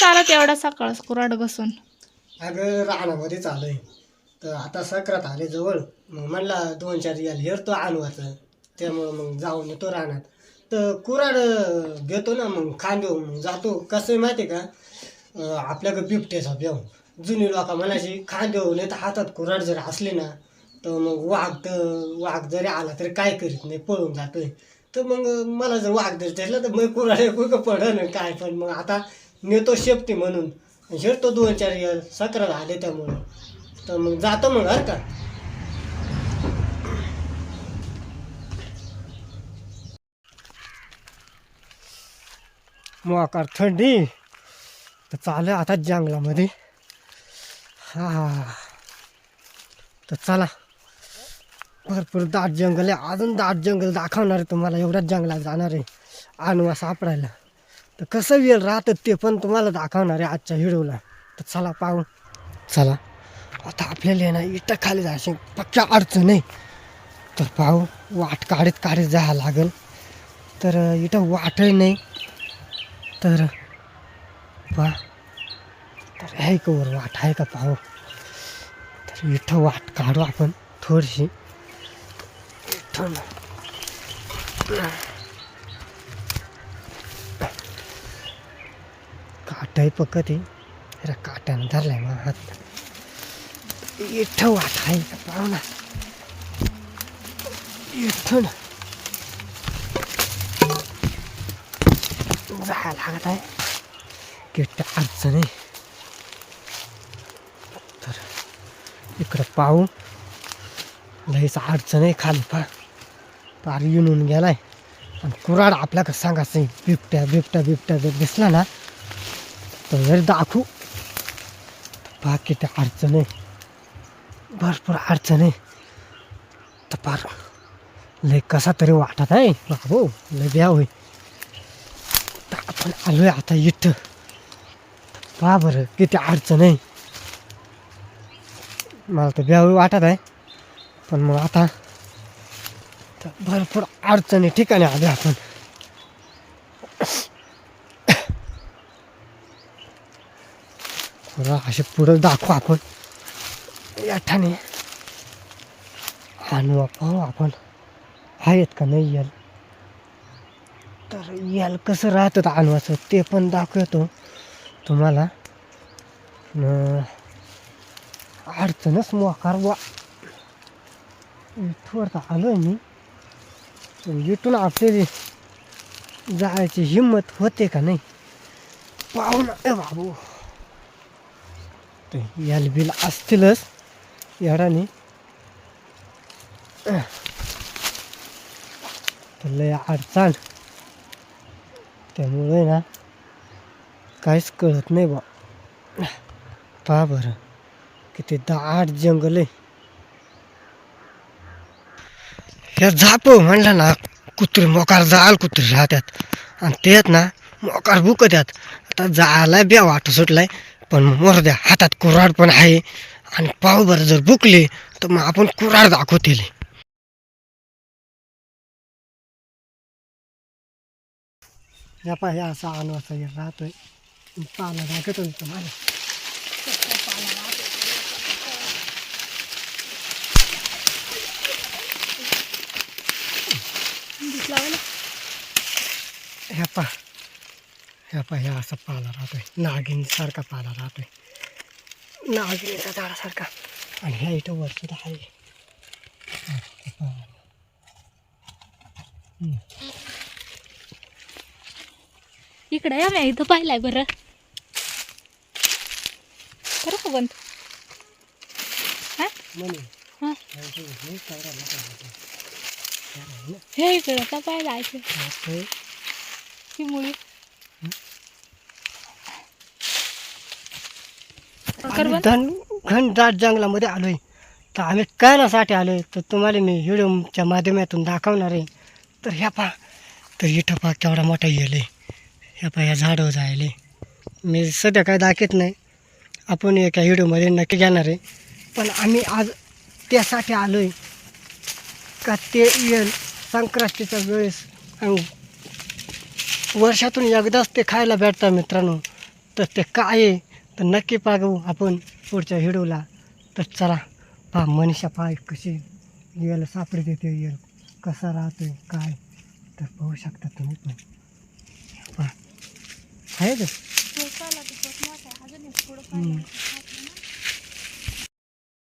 चालत एवढा सकाळ कुराड बसून? अगं रानामध्ये चालू तर आता सक्रात आले जवळ. मग म्हणला दोन चार याल हेरतो आणवाचं. त्यामुळं मग जाऊन येतो रानात. तर कुराड घेतो ना मग खांदेव मग जातो. कसं आहे माहिती आहे का? अं, आपल्याकडे बिबट्याचा बेव जुनी लोक म्हणायची खांदेव नाही तर हातात कुराड जर असले ना तर मग वाघ तर वाघ जरी आला तरी काय करीत नाही पळून जातोय. तर मग मला जर वाघ जर दिसला तर मग कुराड कुठं पडन? काय पण. मग आता नेतो शेपटी म्हणून. हेरतो दोन चार यार सक्रात आले त्यामुळं. तर मग जातो मग हर का? मोकार थंडी. तर चालू आता जंगलामध्ये. हा. तर चला. भरपूर दाट जंगल आहे. अजून दाट जंगल दाखवणार आहे तुम्हाला. एवढ्याच जंगलात जाणार आहे. आणवा सापडायला. तर कसं वेळ राहतं ते पण तुम्हाला दाखवणार आहे आजच्या व्हिडिओला. तर चला पाहू. चला. आता आपल्याला ना इथं खाली जायचे. पक्का अडचण. आहे तर पाहू. वाट काढत काढत जायला लागेल. तर इथं वाटही नाही. तर पा तर आहे का वर वाट? आहे का पाहू? तर इथं वाट काढू आपण थोडीशी. इथं काही पक्कत आहे. काट्यानं धरलाय मग हात. इथं वाट आहे का पाहू ना इथं ना. जायला लागत आहे. किट्ट अडचण आहे तर इकडं पाहू. लईच अडचण आहे खाली पा पार येऊन गेलाय. आणि कुराड आपल्या कसं सांगायचं बिबट्या बिबट्या बिबट्या जर दिसला ना तर जरी दाखवू. पहा किती अडचण. आहे भरपूर अडचण. आहे तर पार. लय कसा तरी वाटत आहे. बाबू लय ब्या होई तर आपण आलो आहे आता इथं. पहा बरं किती अडचण. आहे मला तर ब्यावी वाटत आहे. पण मग आता. तर भरपूर अडचणी ठिकाणी आले आपण. थोडं असे पुढं दाखवू आपण. या ठाणे. आणू पाहू आपण. आहेत का नाही याल? तर याल कसं राहतं आणवाचं ते पण दाखवतो तुम्हाला. न अडचणच मोकार वा. इथवर तर आलो मी. इथून आपले जायची हिंमत होते का नाही? पाहू ना. ए बाबू. ते याल बिल असतीलच. याडाने तर लय अडचण. त्यामुळे ना काहीच कळत नाही बा. पहा बरं. किती दाट जंगल आहे. हे झाप म्हणलं ना कुत्री मोकार जाल कुत्री राहतात आणि त्यात ना मोकार बुकत्यात आता जायला बी वाटू सुटलाय. पण मोर द्या हातात कुऱ्हाड पण आहे. आणि पावभर जर बुकले तर मग आपण कुऱ्हाड दाखवतील. या पा हे असा अनवाचा हे राहतोय. पाला दाखवतो ना तुम्हाला. ह्या पा ह्या पा ह्या असा पाला राहतोय. नागिनीसारखा पाला राहतोय. नागिनीचा झाडासारखा. आणि ह्या इथं वर सुद्धा आहे. इकडे या मी इथं पाहिलाय बरं. बरं का बंद? हा? हा? हे आहे हे इकडं का पाहिलं ऐकलं राहतोय. ही मुळी. आम्ही घन घनदाट जंगलामध्ये आलोय. तर आम्ही कळण्यासाठी आलोय. तर तुम्हाला मी व्हिडिओच्या माध्यमातून दाखवणार आहे. तर ह्या पहा. तर इथं पा केवढा मोठा येले ह्या पहा ह्या झाडं जायले मी सध्या काय दाखवत नाही. आपण एका व्हिडिओमध्ये नक्की घेणार आहे. पण आम्ही आज त्यासाठी आलोय का ते येल संक्रांतीच्या वेळेस अं, वर्षातून एकदाच ते खायला भेटतात मित्रांनो. तर ते काय आहे? तर नक्की पाहू आपण पुढच्या व्हिडिओला. तर चला पहा मनीषा पाय कशी येल सापडी देते येल कसा राहतोय काय? तर पाहू शकता तुम्ही पण. पहा. आहे